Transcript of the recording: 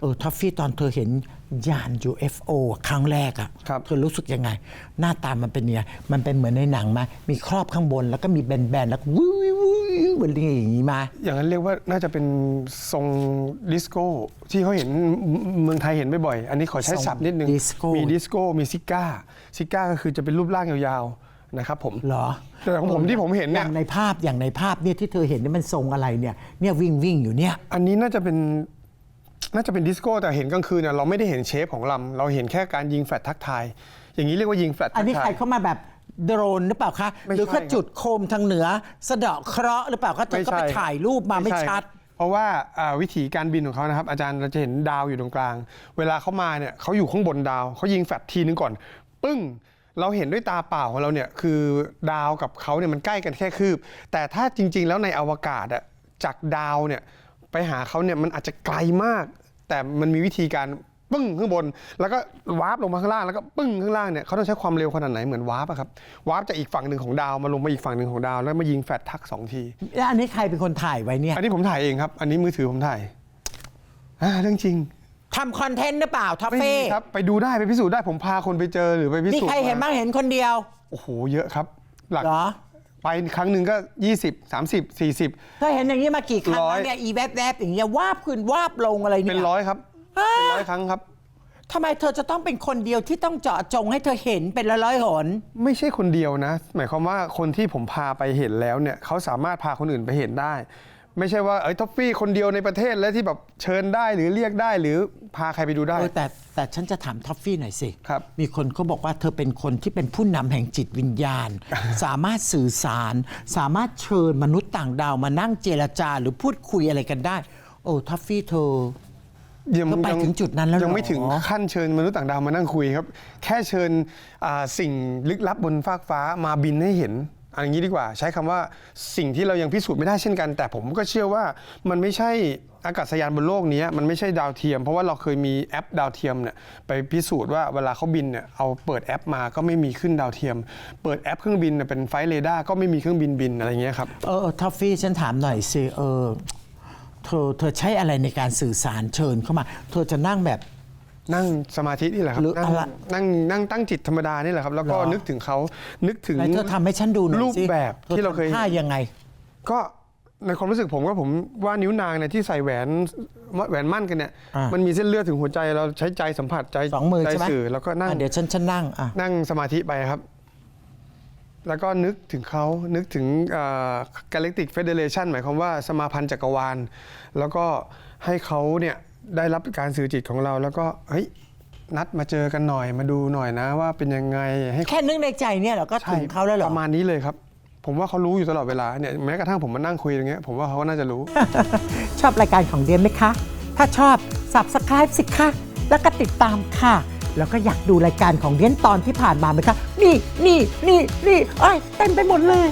เออทัฟฟี่ตอนเธอเห็นยาน UFO ครั้งแรกอะครับเธอรู้สึกยังไง หน้าตามันเป็นยังไงมันเป็นเหมือนในหนังไหมามีครอบข้างบนแล้วก็มีแบนๆแล้วก็วิววิววิวเหมือนอย่างนี้มา อย่างนั้นเรียกว่าน่าจะเป็นทรงดิสโก้ที่เขาเห็นเมืองไทยเห็นบ่อยๆอันนี้ขอใช้ทรงศัพท์นิดนึงดิสโก้มีดิสโก้มีซิก้าซิก้าก็คือจะเป็นรูปร่างยาวๆนะครับผมเหรอแต่ของผมที่ผมเห็นอเนี่ยย่างในภาพอย่างในภาพเนี่ยที่เธอเห็นนี่มันทรงอะไรเนี่ยเนี่ยวิ่งวิ่งอยู่เนี่ย อันนี้น่าจะเป็น น่าจะเป็นดิสโก้แต่เห็นกลางคืนเนี่ยเราไม่ได้เห็นเชฟของลำเราเห็นแค่การยิงแฟลชทักทาย อย่างนี้เรียกว่ายิงแฟลชอัทันกนี้ใคทารย เข้ามาแบบโดรนหรือเปล่าคะ ไม่หรือใช่เขาครับจุดโคมทางเหนือ สะเดาะเคราะห์หรือเปล่าคะเธอก็ไปถ่ายรูปมาไม่ใชัด เพราะว่าอ่าวิธีการบินของเขานะครับ อาจารย์เราจะเห็นดาวอยู่ตรงกลาง เวลาเขามาเนี่ยเขาอยู่ข้างบนดาวเขายิงแฟลชทีนึงก่อน ปึ้ง เราเห็นด้วยตาเปล่าของเราเนี่ยคือดาวกับเขาเนี่ยมันใกล้กันแค่คืบ แต่ถ้าจริง ๆ แล้วในอวกาศอะจากดาวเนี่ย ไปหาเขาเนี่ยมันอาจจะไกลมาก แต่มันมีวิธีการปึ้งข้างบน แล้วก็วาร์ปลงมาข้างล่างแล้วก็ปึ้งข้างล่างเนี่ยเขาต้องใช้ความเร็วขนาดไหนเหมือนวาร์ปอะครับวาร์ปจากอีกฝั่งหนึ่งของดาวมาลงมาอีกฝั่งหนึ่งของดาวแล้วมายิงแฟลชทักสองที แล้วอันนี้ใครเป็นคนถ่ายไว้เนี่ยอันนี้ผมถ่ายเองครับ อันนี้มือถือผมถ่ายอ่าเรื่องจริงทำคอนเทนต์หรือเปล่าท็อฟไม่มีเฟ่ครับไปดูได้ไปพิสูจน์ได้ผมพาคนไปเจอหรือไปพิมีสูจน์ใครเห็นมบ้างเห็นคนเดียว โอ้โหเยอะครับ หลักเหรอ ไปครั้งหนึ่งก็ 20 30 40 เธอเห็นอย่างนี้มากี่ครั้งร้อย แล้วเนี่ยอีแวบแวบๆอย่างเงี้ยวาบขึ้นวาบลงอะไรเนี่ยเป็นร้อยครับ เป็นร้อยครั้งครับ ทำไมเธอจะต้องเป็นคนเดียวที่ต้องเจาะจงให้เธอเห็นเป็นร้อยๆหน ไม่ใช่คนเดียวนะ หมายความว่าคนที่ผมพาไปเห็นแล้วเนี่ยเขาสามารถพาคนอื่นไปเห็นได้ ไม่ใช่ว่าเอ้ยท็อฟฟี่คนเดียวในประเทศและที่แบบเชิญได้หรือเรียกได้หรือพาใครไปดูได้ เออแต่แต่ฉันจะถามท็อฟฟี่หน่อยสิครับมีคนเขาบอกว่าเธอเป็นคนที่เป็นผู้นำแห่งจิตวิญญาณ สามารถสื่อสาร สามารถเชิญมนุษย์ต่างดาวมานั่งเจรจาหรือพูดคุยอะไรกันได้ โอ้ท็อฟฟี่เธอ ก็ไปถึงจุดนั้นแล้วเหรอยังไม่ถึงขั้นเชิญมนุษย์ต่างดาวมานั่งคุยครับ แค่เชิญอ่าสิ่งลึกลับบนฟากฟ้ามาบินให้เห็นเอันนี้ดีกว่า ใช้คำว่าสิ่งที่เรายังพิสูจน์ไม่ได้เช่นกัน แต่ผมก็เชื่อว่ามันไม่ใช่อากาศยานบนโลกนี้มันไม่ใช่ดาวเทียม เพราะว่าเราเคยมีแอปดาวเทียมเนี่ยไปพิสูจน์ว่าเวลาเขาบินเนี่ยเอาเปิดแอปมาก็ไม่มีขึ้นดาวเทียม เปิดแอปเครื่องบินเนี่ยเป็นไฟล์เรดาร์ก็ไม่มีเครื่องบินบินอะไรเงี้ยครับเออท็อฟฟี่ฉันถามหน่อยสิเออเธอเธอใช้อะไรในการสื่อสารเชิญเข้ามา เธอจะนั่งแบบ นั่งสมาธินี่แหละครับหรือนั่งอะไร นั่งนั่งตั้งจิตธรรมดานี่แหละครับ แล้วก็เหรอนึกถึงเขานึกถึง ไหนเธอทำให้ฉันดูหน่อยรูปสิแบบที่เราเคยธอทำท่ายังไง ก็ในความรู้สึกผมว่าผมว่านิ้วนางเนี่ยที่ใส่แหวนแหวนมั่นกันเนี่ย อ่ามัมันมีเส้นเลือดถึงหัวใจเราใช้ใจสัมผัสใจสองมือใจใช่ไหม สื่อแล้วก็นั่ง อะเดี๋ยวฉันฉันนั่งอะ นั่งสมาธิไปครับ แล้วก็นึกถึงเขา นึกถึง Galactic Federation หมายความว่าสมาพันธ์จักรวาล แล้วก็ให้เขาเนี่ย ได้รับการสื่อจิตของเราแล้วก็เฮ้ยนัดมาเจอกันหน่อยมาดูหน่อยนะว่าเป็นยังไงให้แค่นึกในใจเนี่ยเราก็ถึงเขาแล้วเหรปอระมาณนี้เลยครับ ผมว่าเขารู้อยู่ตลอดเวลาเนี่ยแม้กระทั่งผมมานั่งคุยอย่างเงี้ยผมว่าเขาก็น่าจะรู้ ชอบรายการของเดียนไหมคะ ถ้าชอบ subscribe สิคะ แล้วก็ติดตามค่ะ แล้วก็อยากดูรายการของเดียนตอนที่ผ่านมาไหมคะ นี่นี่นี่นี่เอ้ยเต็มไปหมดเลย